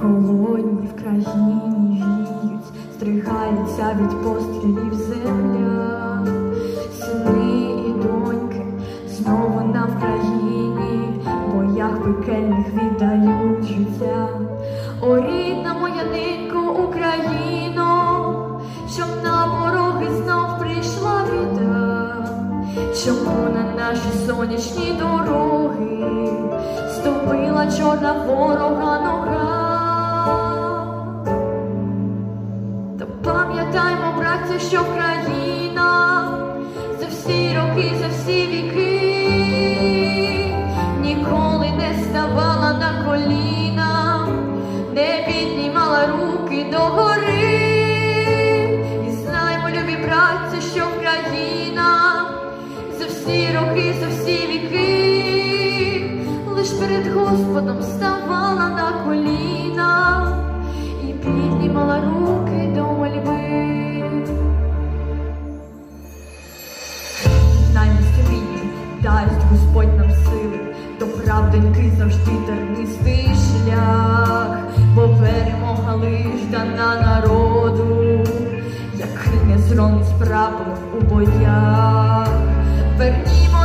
холодні в країні віють, стригаються від пострілів земля, сини і доньки знову на Вкраїні, в боях пекельних віддають життя. О, рідна моя ненько Україно, щоб на пороги знов прийшла біда, чому на наші сонячні дороги ступила чорна ворога нога. Та пам'ятаймо, браття, що Країна за всі роки, за всі віки ніколи не ставала на коліна, не піднімала руки догори. І знаймо, любі браття, що Країна за всі роки, за всі віки, лиш перед Господом доньки завжди тернистий шлях, бо перемога лиш дана народу, який не зронить прапор у боях. Вернімо